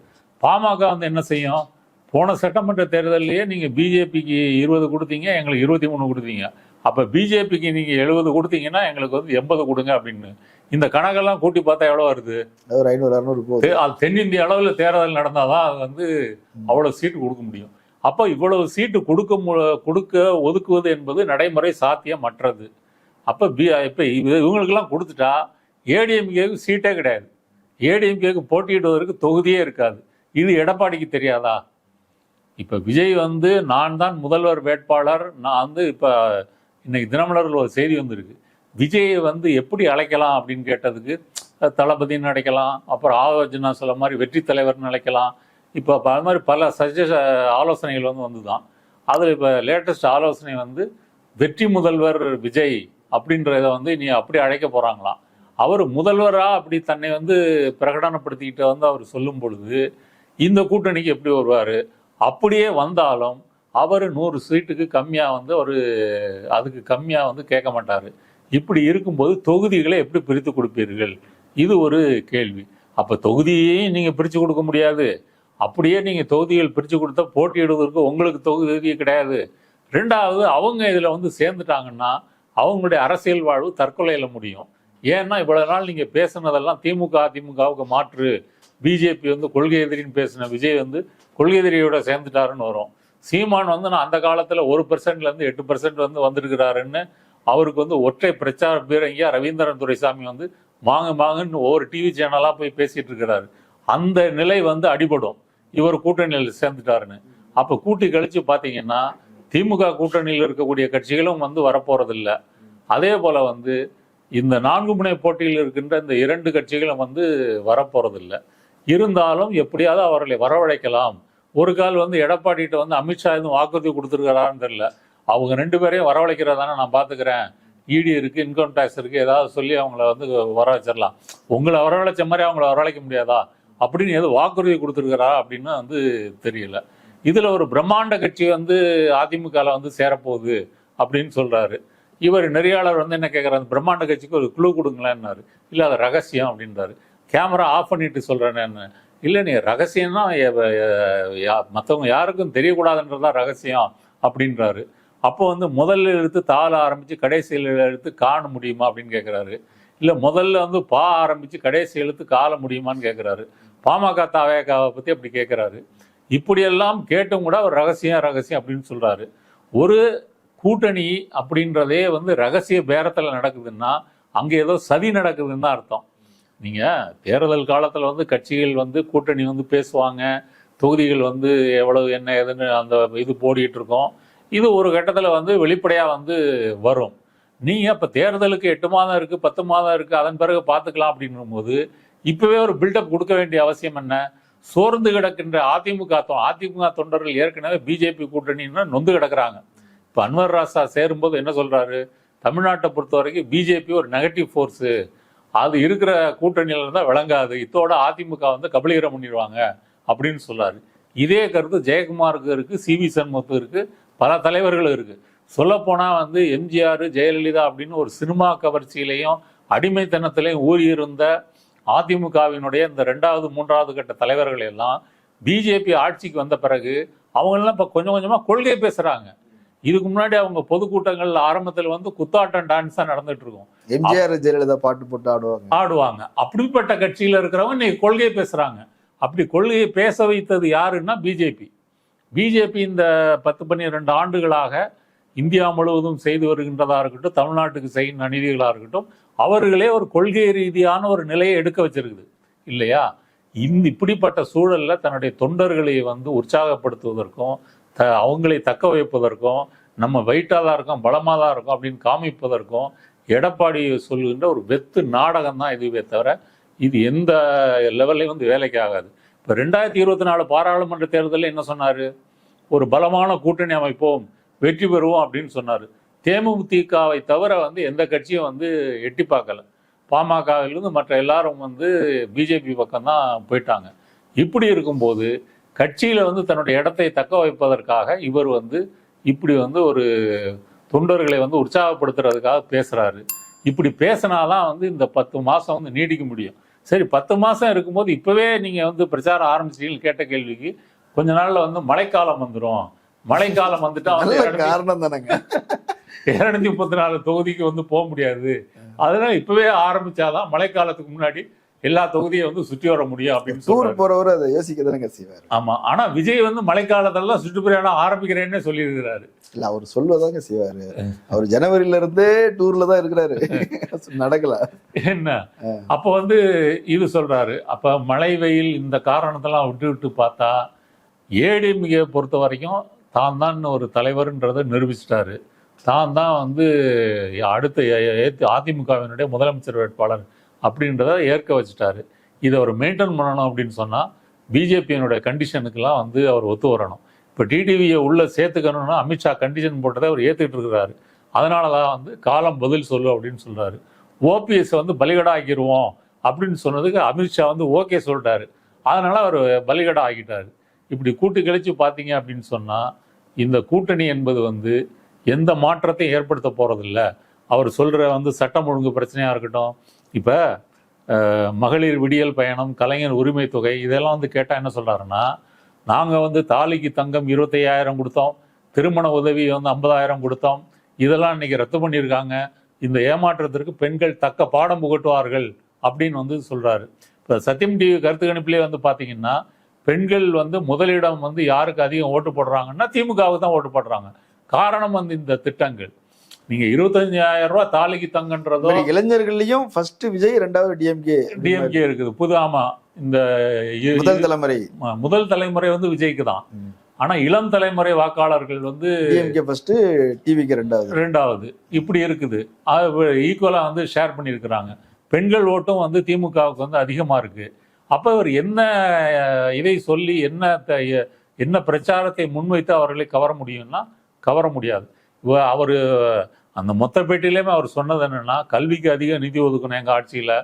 பாமக வந்து என்ன செய்யும்? போன சட்டமன்ற தேர்தல்லையே நீங்க பிஜேபிக்கு இருபது கொடுத்தீங்க எங்களுக்கு இருபத்தி மூணு கொடுத்தீங்க. அப்ப பிஜேபிக்கு நீங்க எழுபது கொடுத்தீங்கன்னா எங்களுக்கு வந்து எண்பது கொடுங்க அப்படின்னு. இந்த கணக்கெல்லாம் கூட்டி பார்த்தா எவ்வளவு வருது? அது ஒரு ஐநூறு அறுநூறு போகுது. அது தென்னிந்திய அளவுல தேர்தல் நடந்தாதான் அது வந்து அவ்வளவு சீட்டு கொடுக்க முடியும். அப்போ இவ்வளவு சீட்டு கொடுக்க மு- கொடுக்க ஒதுக்குவது என்பது நடைமுறை சாத்தியமற்றது. அப்போ பி இப்போ இவங்களுக்கெல்லாம் கொடுத்துட்டா ஏடிஎம்கேக்கு சீட்டே கிடையாது. ஏடிஎம்கேக்கு போட்டியிடுவதற்கு தொகுதியே இருக்காது. இது எடப்பாடிக்கு தெரியாதா? இப்போ விஜய் வந்து நான் தான் முதல்வர் வேட்பாளர் நான் வந்து இப்போ இன்னைக்கு தினமலரில் ஒரு செய்தி வந்திருக்கு. விஜயை வந்து எப்படி அழைக்கலாம் அப்படின்னு கேட்டதுக்கு தளபதினு தளபதின்னு அழைக்கலாம் அப்புறம் ஆலோசனா சொல்ல மாதிரி வெற்றி தலைவர்னு அழைக்கலாம் இப்போ அது மாதிரி பல சஜஷ ஆலோசனைகள் வந்து வந்துதான். அதில் இப்போ லேட்டஸ்ட் ஆலோசனை வந்து வெற்றி முதல்வர் விஜய் அப்படின்றத வந்து நீ அப்படி அழைக்க போகிறாங்களாம் அவர் முதல்வராக அப்படி தன்னை வந்து பிரகடனப்படுத்திக்கிட்டு வந்து அவர் சொல்லும் பொழுது இந்த கூட்டணிக்கு எப்படி வருவார்? அப்படியே வந்தாலும் அவர் நூறு சீட்டுக்கு கம்மியாக வந்து ஒரு அதுக்கு கம்மியாக வந்து கேட்க மாட்டார். இப்படி இருக்கும்போது தொகுதிகளை எப்படி பிரித்து கொடுப்பீர்கள்? இது ஒரு கேள்வி. அப்போ தொகுதியையும் நீங்கள் பிரித்து கொடுக்க முடியாது. அப்படியே நீங்கள் தொகுதிகள் பிரித்து கொடுத்தா போட்டியிடுவதற்கு உங்களுக்கு தொகுதி கிடையாது. ரெண்டாவது அவங்க இதில் வந்து சேர்ந்துட்டாங்கன்னா அவங்களுடைய அரசியல் வாழ்வு தற்கொலையில் முடியும். ஏன்னா இவ்வளோ நாள் நீங்கள் பேசுனதெல்லாம் திமுக அதிமுகவுக்கு மாற்று. பிஜேபி வந்து கொள்கை எதிரின்னு பேசின விஜய் வந்து கொள்கை எதிரியோட சேர்ந்துட்டாருன்னு வரும். சீமான் வந்து நான் அந்த காலத்தில் ஒரு இருந்து எட்டு பர்சன்ட் வந்து வந்திருக்கிறாருன்னு அவருக்கு வந்து ஒற்றை பிரச்சார பீரங்கியா ரவீந்திரன் துரைசாமி வந்து வாங்க மாங்கன்னு ஒவ்வொரு டிவி சேனலாக போய் பேசிகிட்டு இருக்கிறாரு. அந்த நிலை வந்து அடிபடும். இவர் கூட்டணியில் சேர்ந்துட்டாருன்னு. அப்போ கூட்டி கழித்து பார்த்தீங்கன்னா திமுக கூட்டணியில் இருக்கக்கூடிய கட்சிகளும் வந்து வரப்போகிறதில்ல அதே போல் வந்து இந்த நான்கு முனை போட்டியில் இருக்கின்ற இந்த இரண்டு கட்சிகளும் வந்து வரப்போகிறதில்ல இருந்தாலும் எப்படியாவது அவர்களை வரவழைக்கலாம். ஒரு கால் வந்து எடப்பாடிகிட்ட வந்து அமித்ஷா எதுவும் வாக்குறுதி கொடுத்துருக்கிறான்னு தெரில அவங்க ரெண்டு பேரையும் வரவழைக்கிறதானே நான் பார்த்துக்கிறேன். இடி இருக்குது இன்கம் டேக்ஸ் இருக்குது ஏதாவது சொல்லி அவங்கள வந்து வர வச்சிடலாம் உங்களை வரவழைச்ச மாதிரி அவங்கள வரவழைக்க முடியாதா? அப்படின்னு ஏதோ வாக்குறுதி கொடுத்துருக்கிறா அப்படின்னு வந்து தெரியல. இதில் ஒரு பிரம்மாண்ட கட்சி வந்து அதிமுகவில் வந்து சேரப்போகுது அப்படின்னு சொல்கிறாரு இவர் நெறியாளர் வந்து என்ன கேட்குறாரு பிரம்மாண்ட கட்சிக்கு ஒரு குழு கொடுங்களேன்னாரு. இல்லை அது ரகசியம் அப்படின்றாரு. கேமரா ஆஃப் பண்ணிட்டு சொல்கிறேன்னு என்ன? இல்லை நீ ரகசியம்னா மற்றவங்க யாருக்கும் தெரியக்கூடாதுன்றதா ரகசியம் அப்படின்றாரு. அப்போ வந்து முதல்ல எழுத்து தாள ஆரம்பித்து கடைசியில் எழுத்து காண முடியுமா அப்படின்னு கேட்குறாரு இல்லை முதல்ல வந்து பா ஆரம்பித்து கடைசி எழுத்து கால முடியுமான்னு கேட்குறாரு பாமக தாவேகாவை பற்றி அப்படி கேட்குறாரு இப்படியெல்லாம் கேட்டும் கூட அவர் ரகசியம் ரகசியம் அப்படின்னு சொல்கிறாரு ஒரு கூட்டணி அப்படின்றதே வந்து ரகசிய பேரத்தில் நடக்குதுன்னா அங்கே ஏதோ சதி நடக்குதுன்னு தான் அர்த்தம். நீங்கள் தேர்தல் காலத்தில் வந்து கட்சிகள் வந்து கூட்டணி வந்து பேசுவாங்க. தொகுதிகள் வந்து எவ்வளவு என்ன ஏதுன்னு அந்த இது போடிட்டு இருக்கோம். இது ஒரு கட்டத்தில் வந்து வெளிப்படையாக வந்து வரும். நீங்கள் இப்போ தேர்தலுக்கு எட்டு மாதம் இருக்குது பத்து மாதம் இருக்குது அதன் பிறகு பார்த்துக்கலாம் அப்படின்னும் போது இப்போவே ஒரு பில்டப் கொடுக்க வேண்டிய அவசியம் என்ன? சோர்ந்து கிடக்கின்ற அதிமுக அதிமுக தொண்டர்கள் ஏற்கனவே பிஜேபி கூட்டணின்னா நொந்து கிடக்குறாங்க. இப்போ அன்வர் ராசா சேரும்போது என்ன சொல்கிறாரு தமிழ்நாட்டை பொறுத்த வரைக்கும் பிஜேபி ஒரு நெகட்டிவ் ஃபோர்ஸு அது இருக்கிற கூட்டணியில் இருந்தால் விளங்காது. இத்தோட அதிமுக வந்து கபலீகரம் பண்ணிடுவாங்க அப்படின்னு சொல்லாரு. இதே கருத்து ஜெயக்குமாருக்கு இருக்கு சி வி சண்முகத்துக்கு பல தலைவர்கள் இருக்குது சொல்லப்போனால் வந்து எம்ஜிஆர் ஜெயலலிதா அப்படின்னு ஒரு சினிமா கவர்ச்சியிலையும் அடிமைத்தனத்திலையும் ஊறியிருந்த அதிமுகவினுடைய இந்த ரெண்டாவது மூன்றாவது கட்ட தலைவர்கள் எல்லாம் பிஜேபி ஆட்சிக்கு வந்த பிறகு அவங்கெல்லாம் இப்போ கொஞ்சம் கொஞ்சமாக கொள்கை பேசுகிறாங்க இதுக்கு முன்னாடி அவங்க பொதுக்கூட்டங்கள் ஆரம்பத்தில் வந்து குத்தாட்டம் டான்ஸா நடந்துட்டு இருக்கும் எம்ஜிஆர் ஜெயலலிதா பாட்டு போட்டு ஆடுவாங்க. ஆடுவாங்க. அப்படிப்பட்ட கட்சியில இருக்கிறவங்க இன்னைக்கு கொள்கை பேசுறாங்க. அப்படி கொள்கையை பேச வைத்தது யாருன்னா பிஜேபி. பிஜேபி இந்த பத்து பன்னிரெண்டு ஆண்டுகளாக இந்தியா முழுவதும் செய்து வருகின்றதா இருக்கட்டும் தமிழ்நாட்டுக்கு செய்யும் அநீதிகளாக இருக்கட்டும் அவர்களே ஒரு கொள்கை ரீதியான ஒரு நிலையை எடுக்க வச்சிருக்குது. இல்லையா? இந்த இப்படிப்பட்ட சூழல்ல தன்னுடைய தொண்டர்களை வந்து உற்சாகப்படுத்துவதற்கும் த அவங்களை தக்க வைப்பதற்கும் நம்ம வெயிட்டாக தான் இருக்கோம் பலமாக தான் இருக்கோம் அப்படின்னு காமிப்பதற்கும் எடப்பாடி சொல்கின்ற ஒரு வெத்து நாடகம் தான் இதுவே தவிர இது எந்த லெவல்லையும் வந்து வேலைக்கு ஆகாது. இப்போ ரெண்டாயிரத்தி இருபத்தி நாலு பாராளுமன்ற தேர்தலில் என்ன சொன்னார்? ஒரு பலமான கூட்டணி அமைப்போம் வெற்றி பெறுவோம் அப்படின்னு சொன்னார். தேமுதிகவை தவிர வந்து எந்த கட்சியும் வந்து எட்டி பார்க்கல. பாமகவிலிருந்து மற்ற எல்லாரும் வந்து பிஜேபி பக்கம் தான் போயிட்டாங்க. இப்படி இருக்கும்போது கட்சியில் வந்து தன்னுடைய இடத்தை தக்க வைப்பதற்காக இவர் வந்து இப்படி வந்து ஒரு தொண்டர்களை வந்து உற்சாகப்படுத்துறதுக்காக பேசுறாரு. இப்படி பேசினாதான் வந்து இந்த பத்து மாசம் வந்து நீடிக்க முடியும். சரி பத்து மாசம் இருக்கும்போது இப்பவே நீங்க வந்து பிரச்சாரம் ஆரம்பிச்சிட்டீங்கன்னு கேட்ட கேள்விக்கு கொஞ்ச நாள்ல வந்து மழைக்காலம் வந்துடும் மழைக்காலம் வந்துட்டா வந்து காரணம் தானேங்க. இருநூத்தி முப்பத்தி நாலு தொகுதிக்கு வந்து போக முடியாது. அதனால இப்பவே ஆரம்பிச்சாதான் மழைக்காலத்துக்கு முன்னாடி எல்லா தொகுதியும் வந்து சுற்றி வர முடியும் அப்படின்னு டூர் போறவர் அதை யோசிக்க தானங்க செய்வார். ஆமா. ஆனா விஜய் வந்து மழைக்காலத்தெல்லாம் சுற்றுப்பிரயாணம் ஆரம்பிக்கிறேன்னு சொல்லியிருக்கிறாரு. இல்ல அவர் சொல்வதாங்க செய்வாரு. அவர் ஜனவரியில இருந்தே டூர்ல தான் இருக்கிறாரு. நடக்கல. என்ன? அப்ப வந்து இது சொல்றாரு. அப்ப மழை வெயில் இந்த காரணத்தெல்லாம் விட்டு விட்டு பார்த்தா ஏடிஎம்கே பொறுத்த வரைக்கும் தான் தான் ஒரு தலைவர்ன்றதை நிரூபிச்சிட்டாரு. தான் தான் வந்து அடுத்த அதிமுகவினுடைய முதலமைச்சர் வேட்பாளர் அப்படின்றத ஏற்க வச்சுட்டாரு. இதை அவர் மெயின்டைன் பண்ணணும் அப்படின்னு சொன்னால் பிஜேபியினுடைய கண்டிஷனுக்கெல்லாம் வந்து அவர் ஒத்து வரணும். இப்போ டிடிவியை உள்ளே சேர்த்துக்கணும்னா அமித்ஷா கண்டிஷன் போட்டதை அவர் ஏற்றுக்கிட்டு இருக்கிறாரு. அதனால தான் வந்து காலம் பதில் சொல்லு அப்படின்னு சொல்கிறாரு ஓபிஎஸ் வந்து பலிகடா ஆக்கிடுவோம் அப்படின்னு சொன்னதுக்கு அமித்ஷா வந்து ஓகே சொல்லிட்டாரு. அதனால் அவர் பலிகடா ஆகிட்டார் இப்படி கூட்டு கழிச்சு பார்த்தீங்க அப்படின்னு சொன்னால் இந்த கூட்டணி என்பது வந்து எந்த மாற்றத்தையும் ஏற்படுத்த போகிறதில்ல அவர் சொல்கிற வந்து சட்டம் ஒழுங்கு பிரச்சனையாக இருக்கட்டும் இப்போ மகளிர் விடியல் பயணம் கலைஞர் உரிமை தொகை இதெல்லாம் வந்து கேட்டால் என்ன சொல்கிறாருன்னா நாங்கள் வந்து தாலிக்கு தங்கம் இருபத்தையாயிரம் கொடுத்தோம் திருமண உதவி வந்து ஐம்பதாயிரம் கொடுத்தோம் இதெல்லாம் இன்றைக்கி ரத்து பண்ணியிருக்காங்க. இந்த ஏமாற்றத்திற்கு பெண்கள் தக்க பாடம் புகட்டுவார்கள் அப்படின்னு வந்து சொல்கிறாரு இப்போ சத்தியம் டிவி கருத்து கணிப்பிலே வந்து பார்த்தீங்கன்னா பெண்கள் வந்து முதலிடம் வந்து யாருக்கு அதிகம் ஓட்டு போடுறாங்கன்னா திமுகவுக்கு தான் ஓட்டு போடுறாங்க. காரணம் வந்து இந்த திட்டங்கள். நீங்க இருபத்தஞ்சாயிரம் ரூபாய் தாலிக்கு தங்கன்றதோ இளைஞர்கள்லயும் ஃபர்ஸ்ட் விஜய் ரெண்டாவது டிஎம்கே டிஎம்கே இருக்குது. புது ஆமா. இந்த முதல் தலைமுறை. முதல் தலைமுறை வந்து விஜய்க்கு தான். ஆனா இளம் தலைமுறை வாக்காளர்கள் வந்து டிஎம்கே ஃபர்ஸ்ட் டிவிக்கு ரெண்டாவது ரெண்டாவது இப்படி இருக்குது. ஈக்குவலா வந்து ஷேர் பண்ணியிருக்கிறாங்க. பெண்கள் ஓட்டும் வந்து திமுகவுக்கு வந்து அதிகமா இருக்கு. அப்ப இவர் என்ன இதை சொல்லி என்ன என்ன பிரச்சாரத்தை முன்வைத்து அவர்களை கவர முடியும்னா கவர முடியாது. அவரு அந்த மொத்த பேட்டிலையுமே அவர் சொன்னது என்னென்னா கல்விக்கு அதிக நிதி ஒதுக்கணும் எங்கள் ஆட்சியில்.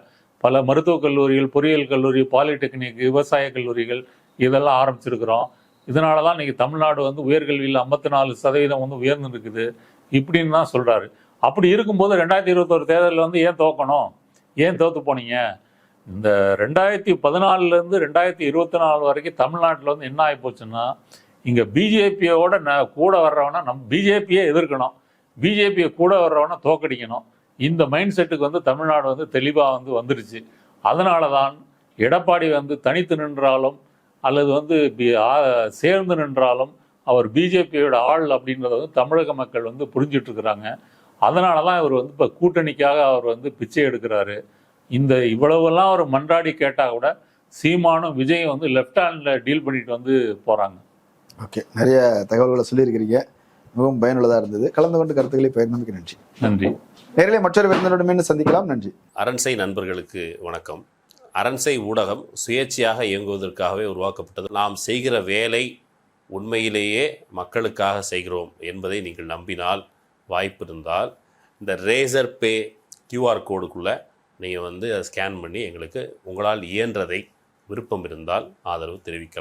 பல மருத்துவக் கல்லூரிகள் பொறியியல் கல்லூரி பாலிடெக்னிக் விவசாய கல்லூரிகள் இதெல்லாம் ஆரம்பிச்சிருக்கிறோம். இதனால தான் இன்னைக்கு தமிழ்நாடு வந்து உயர்கல்வியில் ஐம்பத்தி நாலு சதவீதம் வந்து உயர்ந்து இருக்குது இப்படின்னு தான் சொல்றாரு. அப்படி இருக்கும்போது ரெண்டாயிரத்தி இருபத்தொரு தேர்தலில் வந்து ஏன் தோக்கணும் ஏன் தோத்து போனீங்க? இந்த ரெண்டாயிரத்தி பதினாலுல இருந்து ரெண்டாயிரத்தி இருபத்தி நாலு வரைக்கும் தமிழ்நாட்டில் வந்து என்ன ஆகி போச்சுன்னா இங்கே பிஜேபியோட ந கூட வர்றவனா நம் பிஜேபியை எதிர்க்கணும். பிஜேபியை கூட வர்றவனை தோக்கடிக்கணும். இந்த மைண்ட் செட்டுக்கு வந்து தமிழ்நாடு வந்து தெளிவாக வந்து வந்துருச்சு. அதனால தான் எடப்பாடி வந்து தனித்து நின்றாலும் அல்லது வந்து பி- சேர்ந்து நின்றாலும் அவர் பிஜேபியோட ஆள் அப்படின்றத வந்து தமிழக மக்கள் வந்து புரிஞ்சிட்ருக்கிறாங்க. அதனால தான் இவர் வந்து இப்போ கூட்டணிக்காக அவர் வந்து பிச்சை எடுக்கிறாரு. இந்த இவ்வளவெல்லாம் அவர் மன்றாடி கேட்டால் கூட சீமானும் விஜயும் வந்து லெஃப்ட் ஹேண்டில் டீல் பண்ணிட்டு வந்து போகிறாங்க ஓகே. நிறைய தகவல்களை சொல்லியிருக்கிறீங்க. மிகவும் பயனுள்ளதா இருந்தது. கலந்து கொண்டு கருத்துக்களை பகிர்ந்தமைக்கு நன்றி. நன்றி. நேரிலே மற்றொரு விருந்தினருடன் மீண்டும் சந்திக்கலாம். நன்றி. அரண்சை நண்பர்களுக்கு வணக்கம். அரண்சை ஊடகம் சுயேட்சையாக இயங்குவதற்காகவே உருவாக்கப்பட்டது. நாம் செய்கிற வேலை உண்மையிலேயே மக்களுக்காக செய்கிறோம் என்பதை நீங்கள் நம்பினால் வாய்ப்பு இருந்தால் இந்த ரேசர் பே கியூஆர் கோடுக்குள்ளே நீங்கள் வந்து அதை ஸ்கேன் பண்ணி எங்களுக்கு உங்களால் இயன்றதை விருப்பம் இருந்தால் ஆதரவு தெரிவிக்கலாம்.